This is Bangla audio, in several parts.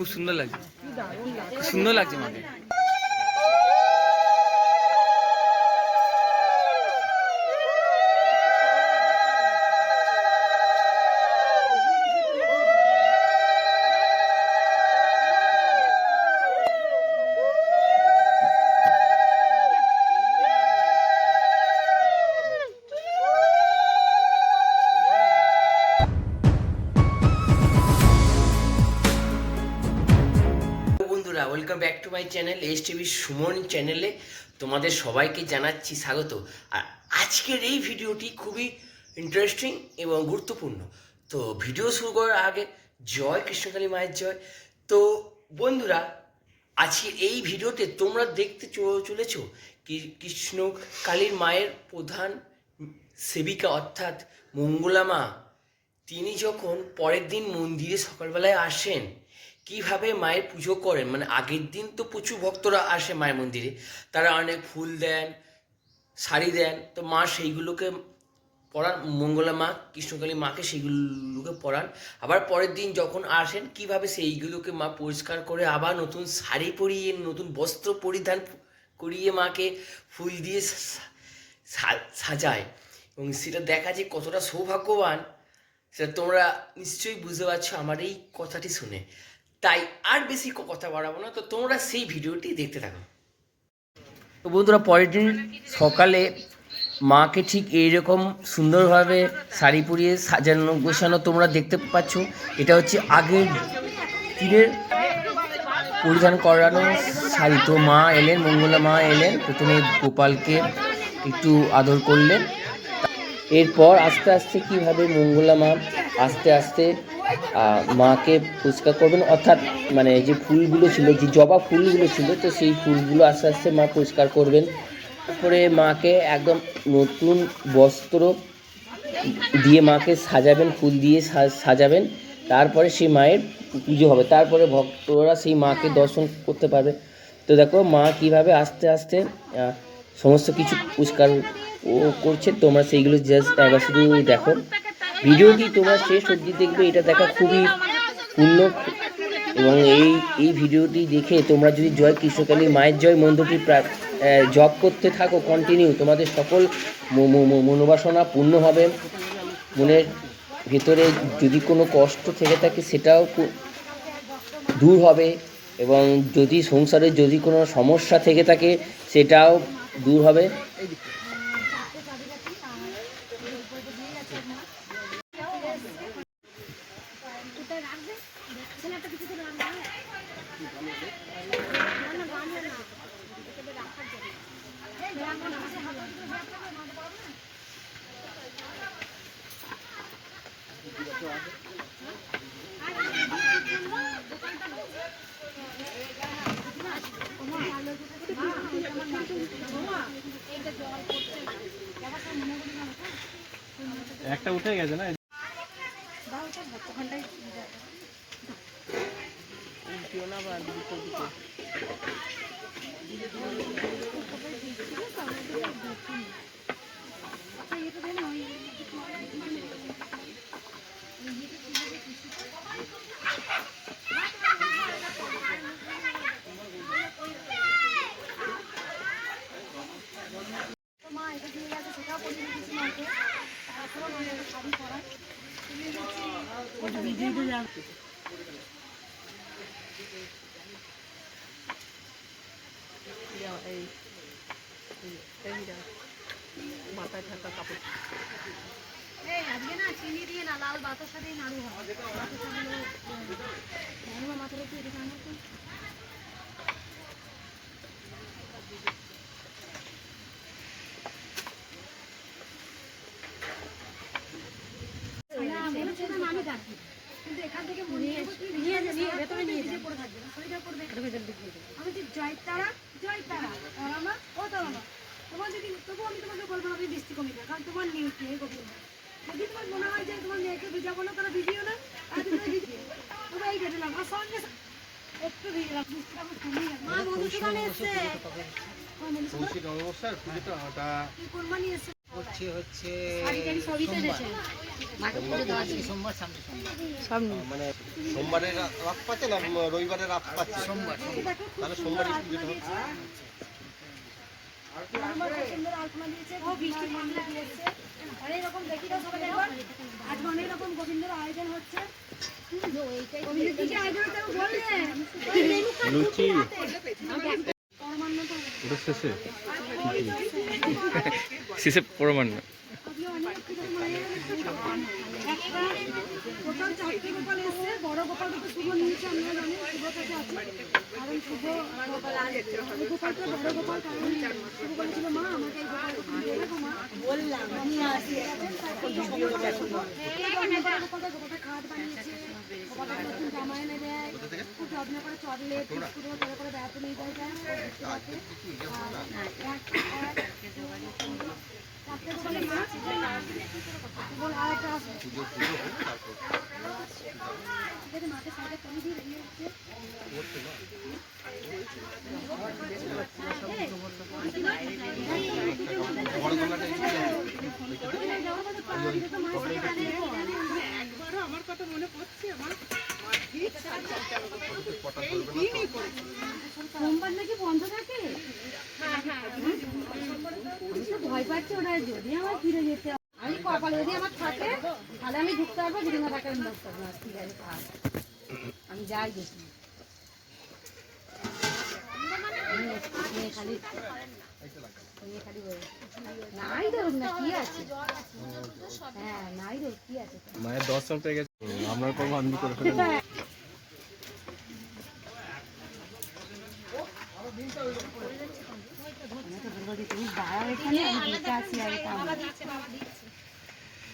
খুব সুন্দর লাগছে। খুব সুন্দর লাগছে মাকে। My channel S TV Suman চ্যানেলে তোমাদের সবাইকে জানাচ্ছি স্বাগত। আর আজকের এই ভিডিওটি খুবই ইন্টারেস্টিং এবং গুরুত্বপূর্ণ। তো ভিডিও শুরু করার আগে জয়, কৃষ্ণকালী মায়ের জয়। তো বন্ধুরা, আজকের এই ভিডিওতে তোমরা দেখতে চলেছ কৃষ্ণ কালীর মায়ের প্রধান সেবিকা অর্থাৎ মঙ্গলা মা। তিনি যখন পরের দিন মন্দিরে সকালবেলায় আসেন কীভাবে মায়ের পুজো করেন? মানে আগের দিন তো প্রচুর ভক্তরা আসে মায়ের মন্দিরে। তারা অনেক ফুল দেন, শাড়ি দেন। তো মা সেইগুলোকে পরান, মঙ্গলা মা, কৃষ্ণকালী মাকে সেইগুলোকে পরান। আবার পরের দিন যখন আসেন, কীভাবে সেইগুলোকে মা পরিষ্কার করে আবার নতুন শাড়ি পরিয়ে, নতুন বস্ত্র পরিধান করিয়ে মাকে ফুল দিয়ে সাজায়। এবং সেটা দেখা যে কতটা সৌভাগ্যবান, সেটা তোমরা নিশ্চয়ই বুঝতে পারছ আমার এই কথাটি শুনে। তাই আর বেশি কথা বাড়াবো না। তো তোমরা সেই ভিডিওটি দেখতে থাকো। তো বন্ধুরা, পরের দিন সকালে মাকে ঠিক এইরকম সুন্দরভাবে শাড়ি পরিয়ে সাজানো গোছানো তোমরা দেখতে পাচ্ছ। এটা হচ্ছে আগের দিনের পরিধান করানো শাড়ি। তো মা এলেন, মঙ্গলা মা এলেন। প্রথমে গোপালকে একটু আদর করলেন। এরপর আস্তে আস্তে কীভাবে মঙ্গলা মা আস্তে আস্তে মাকে পরিষ্কার করবেন, অর্থাৎ মানে যে ফুলগুলো ছিল, যে জবা ফুলগুলো ছিল, তো সেই ফুলগুলো আস্তে আস্তে মা পরিষ্কার করবেন। তারপরে মাকে একদম নতুন বস্ত্র দিয়ে মাকে সাজাবেন, ফুল দিয়ে সাজাবেন। তারপরে সেই মায়ের পুজো হবে। তারপরে ভক্তরা সেই মাকে দর্শন করতে পারবে। তো দেখো, মা কীভাবে আস্তে আস্তে সমস্ত কিছু পরিষ্কার ও করছে, তোমরা সেইগুলো জাস্ট একবার শুধু দেখো। ভিডিওটি তোমরা শেষ অবধি দেখবে, এটা দেখা খুবই পূর্ণ এবং এই এই ভিডিওটি দেখে তোমরা যদি জয় কৃষ্ণকালী, মায়ের জয় মন্ত্রটি জপ করতে থাকো কন্টিনিউ তোমাদের সকল মনোবাসনা পূর্ণ হবে। মনের ভেতরে যদি কোনো কষ্ট থেকে থাকে, সেটাও দূর হবে। এবং যদি সংসারে যদি কোনো সমস্যা থেকে থাকে, সেটাও দূর হবে। একটা উঠে গেছে না? মা এটা দিয়ে গেছে সেটাও পরিয়ে দিয়েছি মাকে শাড়ি পরাই দিয়ে এই, আজকে না চিনি দিয়ে না, লাল বাতাসা দিয়ে নাড়ু হয়। নাড়ু মাথার উপরে এটা আনার তো না, বলেছে না, আমি রাখব। কিন্তু এখান থেকে মনে হচ্ছে নিয়ে যা, নিয়ে ভেতরে নিয়ে যা। পড়ে থাকবে না, শরীরে পড়বে। আমি যে জয় তারা, জয় তারা, তারামা, ও তারামা। তোমার যদি তবুও আমি তোমাকে বলব না, বৃষ্টি কমিয়ে দাও, কারণ তোমার নিউজ নেই গোবিন্দ। যদি তোমার মনে হয় যে তোমার মেয়েকে ভিজাবো না, তাহলে ভিজিও না, আর তুমি ভিজিও। তবে এই ভেবেলাম, আর সঙ্গে একটু ভিজলাম, বৃষ্টিটা আমার কমিয়ে মা মধুসূদন এসছে। মা মধুসূদন? কি কোরবানি এসছে? করছি হচ্ছে সোমবার। সামনে মানে সোমবারের রাত পাচ্ছে না? রবিবারের রাত পাচ্ছে। সোমবার। তাহলে সোমবারই পুজোটা হচ্ছে। লুচি। শেষে। পরমান্ন আপনি মানে টোটাল চারটে গোপাল এসছে বড় গোপাল দুটো শুভ নিয়েছে আমরা জানি শুভ কাছে আছে কারণ শুভ গোপাল গোপালটা বড় গোপাল কারণ শুভ বলেছিল মা আমাকে এই গোপাল দিয়ে দেবো মা বললাম আমি আসি গোপালটা গোপালটা খাট বানিয়েছে গোপালটা নতুন জামা এনে দেয় খুব যত্ন করে চকলেট বিস্কুট বেড়াতে নিয়ে যায় যায় রাতে এক এক চারটে গোপালের মা আর একটা আছে পুজো পুজো হোক তারপর যদি মাকে সাথে কমি দিয়ে বেরিয়ে হচ্ছে বড় গঙ্গাটা এই দিকে আছে। কটা ধরবে না সোমবার নাকি বন্ধ থাকে ভয় পাচ্ছে ওরা যদি আমার ফিরে যেতে হয়। আমি কপাল যদি আমার থাকে তাহলে আমি আমি। আমি যাই দেখি খালি মেয়ে খালি বলে, নাই ধরুন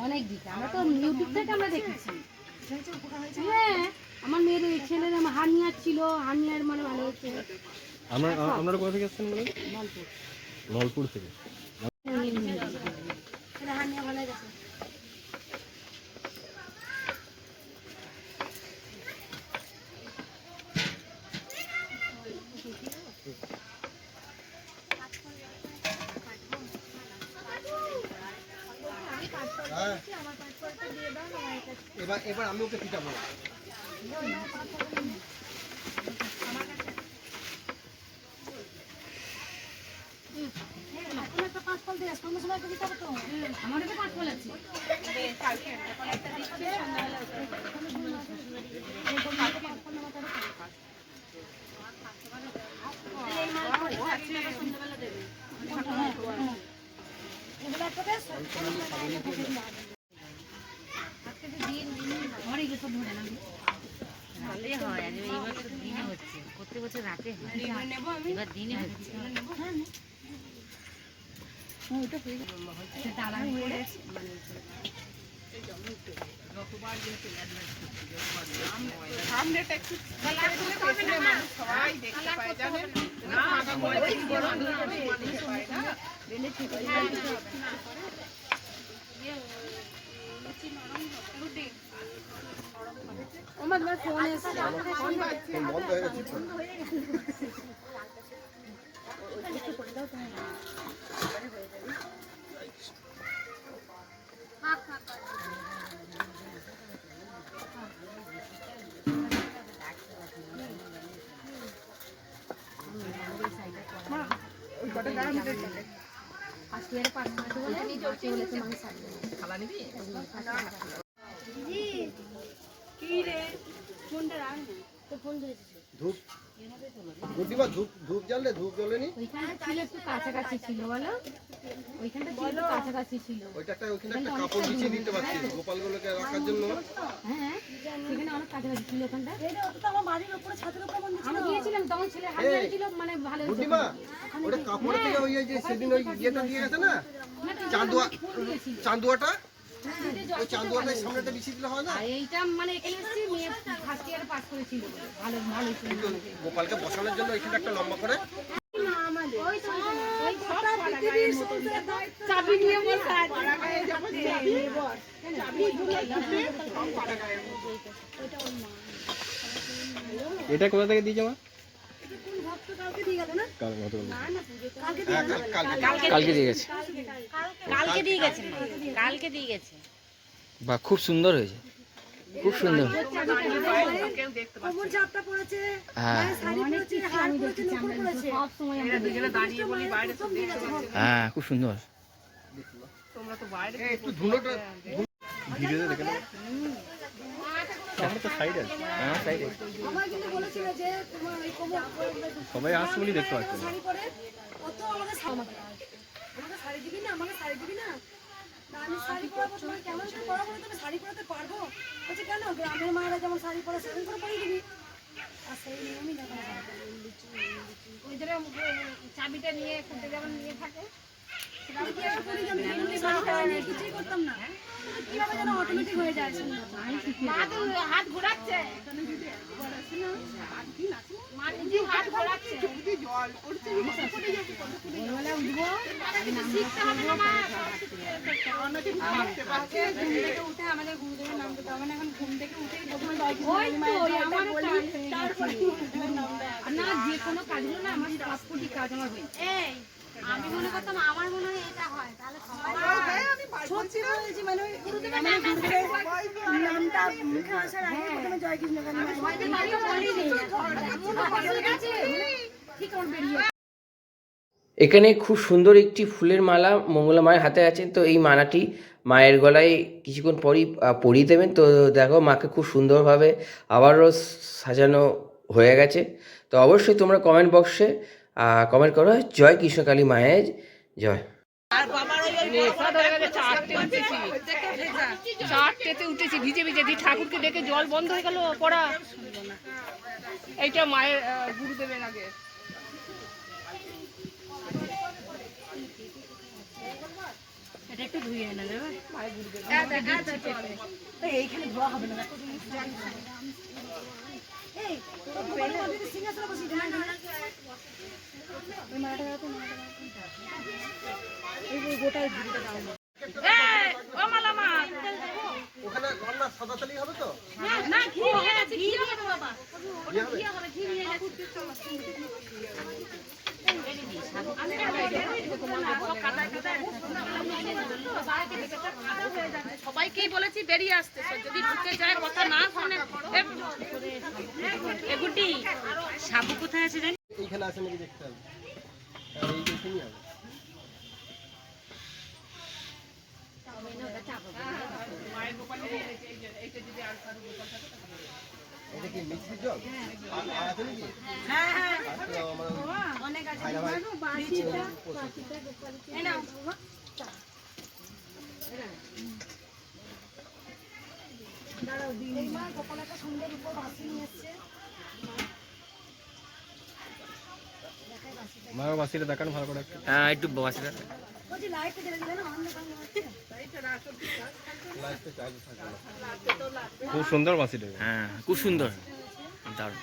অনেক দিকে আমরা তো ইউটিউব থেকে আমরা দেখেছি হ্যাঁ আমার মেয়ের এই ছেলের আমার ছিল হার্নিয়ার মানে ভালো হচ্ছে আপনার আপনারা কোথা থেকে এসেছেন বলে নলপুর। নলপুর থেকে। সেটা ভালো গেছে হ্যাঁ এবার আমি ওকে পিটাবো না। এখন একটা পাঁচ ফল দিয়ে সঙ্গে সঙ্গে একটা দিতে হবে তো আমারও তো পাঁচ ফল আছে এগুলো একটা বেশ আমার এগুলো সব ধরে না ভালোই হয় আর এইবার তো দিনে হচ্ছে প্রত্যেক বছর রাতে হয় এবার দিনে হচ্ছে দাঁড়া হয়ে গেছে। আমার তোমার ফোন এসছে। ফোন বন্ধ হয়ে গেছে। তো। আজকে এর পাঁচ মিনিট বলে বাকি হলে তো মানুষ আসবে না। খালা নিবি রে? ফোন ধরেছে ধূপ। বুদ্ধিমা ধূপ ধূপ জ্বাললে ধূপ জ্বলেনি? ওইখানটা ছিল একটু কাছাকাছি ছিল বলো। ওইখানটা ছিল একটু কাছাকাছি ছিল। ওইটা একটা ওইখানে একটা কাপড় বিছিয়ে দিতে পারছি গোপালগুলোকে রাখার জন্য। হ্যাঁ সেখানে অনেক কাছাকাছি ছিল ওখানটা। আমি গিয়েছিলাম তখন ছেলে হাত ধরেছিল মানে ভালো হয়েছে। ওটা কাপড় থেকে ওই যে সেদিন ওই ইয়েটা দিয়ে গেছে না? না তো চান্দুয়াটা ওই চান্দুয়াটার সামনেটা বিছিয়ে দিলে হয় না? আর এইটা মানে এখানে এসেছি মেয়ে ফার্স্ট ইয়ার পাস করেছিল ভালো ভালো গোপালকে বসানোর জন্য এখানে একটা লম্বা করে চাবি নিয়ে বসে এটা কোথা থেকে দিয়েছে মা? কালকে দিয়ে হ্যাঁ গেছে। কালকে দিয়ে গেছে। কালকে দিয়ে গেছে। বা খুব সুন্দর হয়েছে। খুব সুন্দর। হ্যাঁ। সব সময় আমরা দুজনে দাঁড়িয়ে বাইরে হ্যাঁ খুব সুন্দর। একটু ধুলোটা ভিডিওতে দেখে আমরা তো সাইড আছে। হ্যাঁ কোমর সবাই আসছে বলেই দেখতে পাচ্ছি শাড়ি পরে কত আমাকে আমাকে আমাকে শাড়ি দিবি না? আমাকে শাড়ি দিবি না? না, আমি শাড়ি পরাবো তোমার কেমন করে পরাবো তুমি শাড়ি পরাতে পারব? বলছে কেন? গ্রামের মায়েরা যেমন শাড়ি পরে সেরকম করে পরিয়ে দিবি। আর সেই নিয়মই দেখো ওই জন্য চাবিটা নিয়ে খুঁটে যেমন নিয়ে থাকে। আমি কি করি? জানি কিছুই করতাম না। কিন্তু কীভাবে যেন অটোমেটিক হয়ে যায়? মা তো হাত ঘোরাচ্ছে। মা নিজে হাত ঘোরাচ্ছে। ভোরবেলা উঠবো শিখতে হবে না মা আজকে ঘুম থেকে উঠে আমাদের গুরুদেবের নাম করতে হবে এখন ঘুম থেকে উঠেই প্রথমে জয় কৃষ্ণ আমার তারপরে না যে কোনো কাজগুলো না আমার সব কাজ আমার হয়ে আমি মনে করতাম আমার মনে হয় এটা হয়। তাহলে মানে এখানে খুব সুন্দর একটি ফুলের মালা মঙ্গলা মায়ের হাতে আছে। তো এই মালাটি মায়ের গলায় কিছুক্ষণ পরই পরিয়ে দেবেন। তো দেখো মাকে খুব সুন্দরভাবে আবারও সাজানো হয়ে গেছে। তো অবশ্যই তোমরা কমেন্ট বক্সে কমেন্ট করো। জয় কৃষ্ণকালী মায়ের। জয়। চারটেতে উঠেছি ভিজে ভিজে। দিয়ে ঠাকুরকে ডেকে জল বন্ধ হয়ে গেল পড়া। এইটা মায়ের গুরুদেবের আগে। এটা একটু ধুয়ে এনে দেবে। এইখানে ধোয়া হবে না। গোটাই ঝুড়িটা দাও ওখানে রান্না সাদা তালি হবে তো? না ঘি নিয়ে গেছে ঘি হবে ঘি বাবা হবে সবাইকেই বলেছি বেরিয়ে আসতে যদি ঢুকে যায় কথা না শুনে এগুটি সাবু কোথায় আছে জানি এইখানে আছে নাকি দেখতে হবে এইখানেই হবে এটা কি মিষ্টির জল? আর আর আছে নাকি? হ্যাঁ হ্যাঁ। অনেক আছে। ভাইরা ভাই। বাটিটা বাটিটা গোপালকে এই নাও। দাঁড়াও দিন এই মা গোপাল একটা সুন্দর উপর বাসি নিয়ে এসছে। মায়ের বাসিটা দেখানো ভালো করে হ্যাঁ একটু বাসিটা বলছি লাইটটা দিলে না অন্ধকার খুব সুন্দর বাসিটা হ্যাঁ খুব সুন্দর। দারুণ।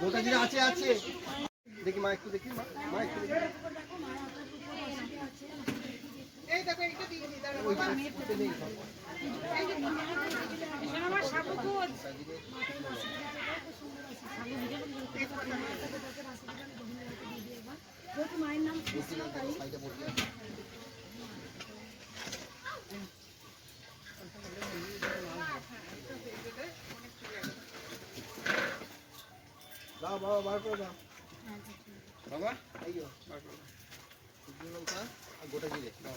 গোটা জিরা আছে আছে। দেখি মা একটু দেখি মা মা একটু দেখি ওই ওতে নেই সব। যেহেতু মায়ের নাম। দাও বাবা। বার করে দাও বাবা গোটা জিরে দাও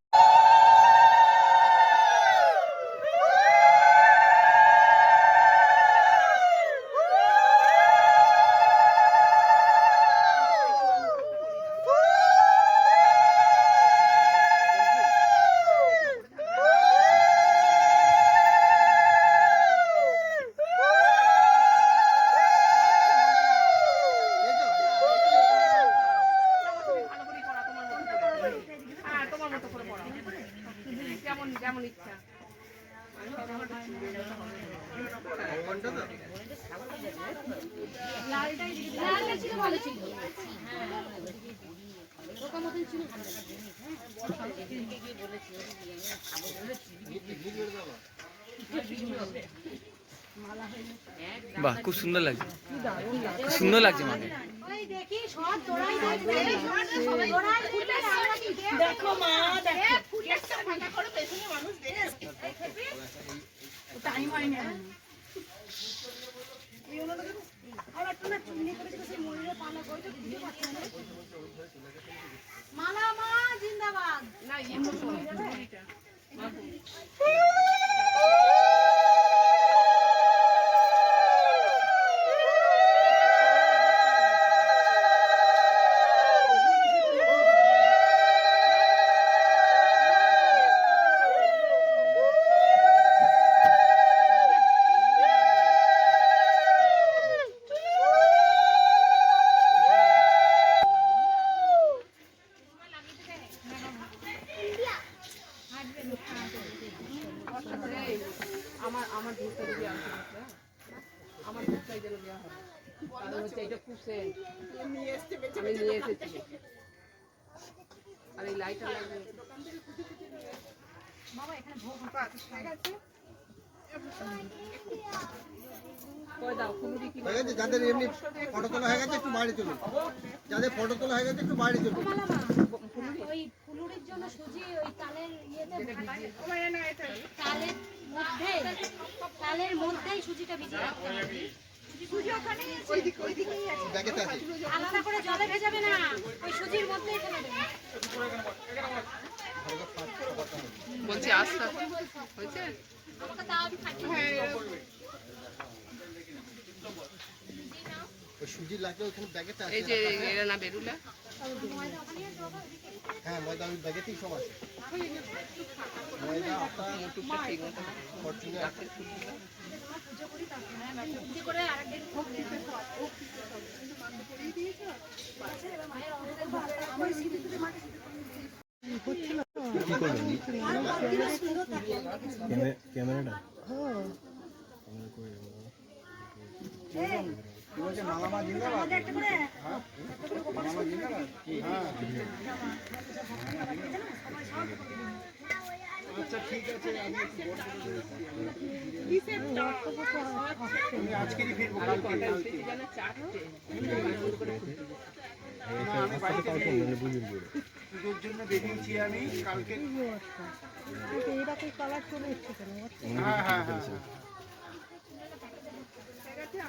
ভালো ছিল। বাহ খুব সুন্দর লাগছে। খুব সুন্দর লাগছে মানে। ওই দেখি সব দোড়াই দেখবে দোড়াই ফুটে আমরা কি দেখো মা দেখো। টাইম একটু না মালা মা জিন্দাবাদ। না ইয়ে করব এই, আমার আমার দুধটা যদি আনতে পারতে, হ্যাঁ? আমার দুধটাই যেন দেওয়া হয় কারণ হচ্ছে এটা খুব সেন্ট আমি নিয়ে এসেছি আর এই লাইটার লাগবে কয় দাও কুমুরি কি হয়ে গেছে যাদের এমনি ফটো তোলা হয়ে গেছে একটু বাইরে চলুন। যাদের ফটো তোলা হয়ে গেছে একটু বাইরে চলুন। ওই ফুলুরির জন্য সুজি ওই তালের ইয়েতে তালের মধ্যে তালের মধ্যেই সুজিটা ভিজিয়ে রাখতে হবে। সুজি ওখানে ব্যাগেতে আছে। আলাদা করে জলে ভেজাবে না ওই সুজির মধ্যেই ফেলে দেবে। বলছি আস্তে হয়েছে? আমি ওই সুজির ওখানে ব্যাগেতে আছে এই যে এরা না বেরুলা। হ্যাঁ ময়দা ওই ব্যাগেতেই সব আছে। ময়দা আটা ফরচুনে আছে বুদ্ধি করে আরেকদিন ভোগ দিতে কি করবেন ক্যামে- ক্যামেরাটা আচ্ছা ঠিক আছে। আমি আজকেরই ফিরবো কালকে পুজোর জন্য বেরিয়েছি আমি কালকে। হ্যাঁ হ্যাঁ হ্যাঁ।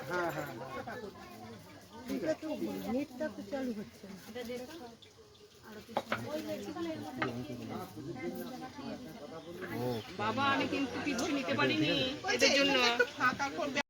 হ্যাঁ হ্যাঁ। হ্যাঁ বাবা আমি কিন্তু কিছু নিতে পারিনি। এদের জন্য। মাই দিলে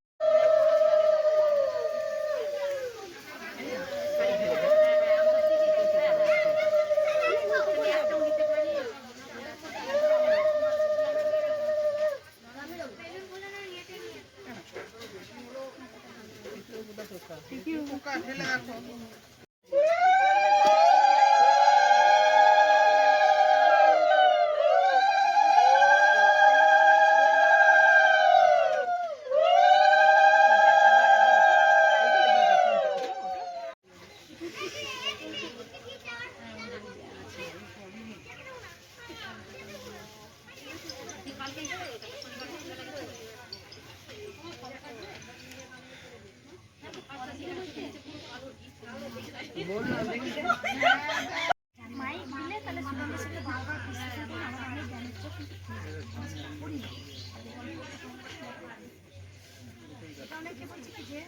অনেক বলছে যে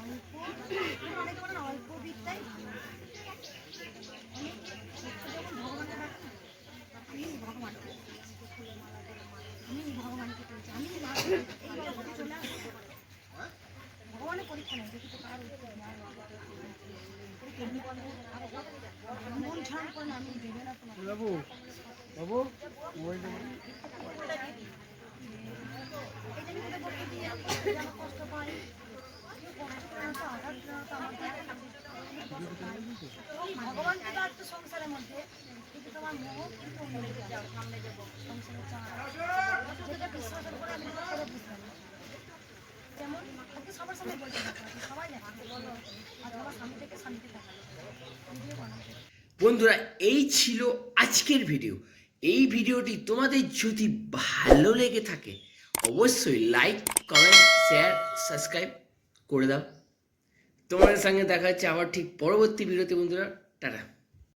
অল্প অনেকে বলেন অল্প বিদ্যাই অনেক যখন ভগবানের ডাকে, আমি ভগবানকে আমি ভগবানকে পেয়েছি আমি এই জগতে চলে আসব ভগবানের পরীক্ষা নেই দেখি তো কার উত্তর না মন ঝাড় করে না আমি দেবে না কোনো বাবু বাবু মোবাইল এই জন্য তো বলতে দিয়ে আমার কষ্ট পাই কষ্ট করে তো আঘাত দেওয়া তো আমার বন্ধুরা এই ছিল আজকের ভিডিও এই ভিডিওটি তোমাদের যদি ভালো লেগে থাকে অবশ্যই লাইক কমেন্ট শেয়ার সাবস্ক্রাইব করে দাও। তোমাদের সঙ্গে দেখা হচ্ছে আবার ঠিক পরবর্তী ভিডিওতে, বন্ধুরা। টাটা।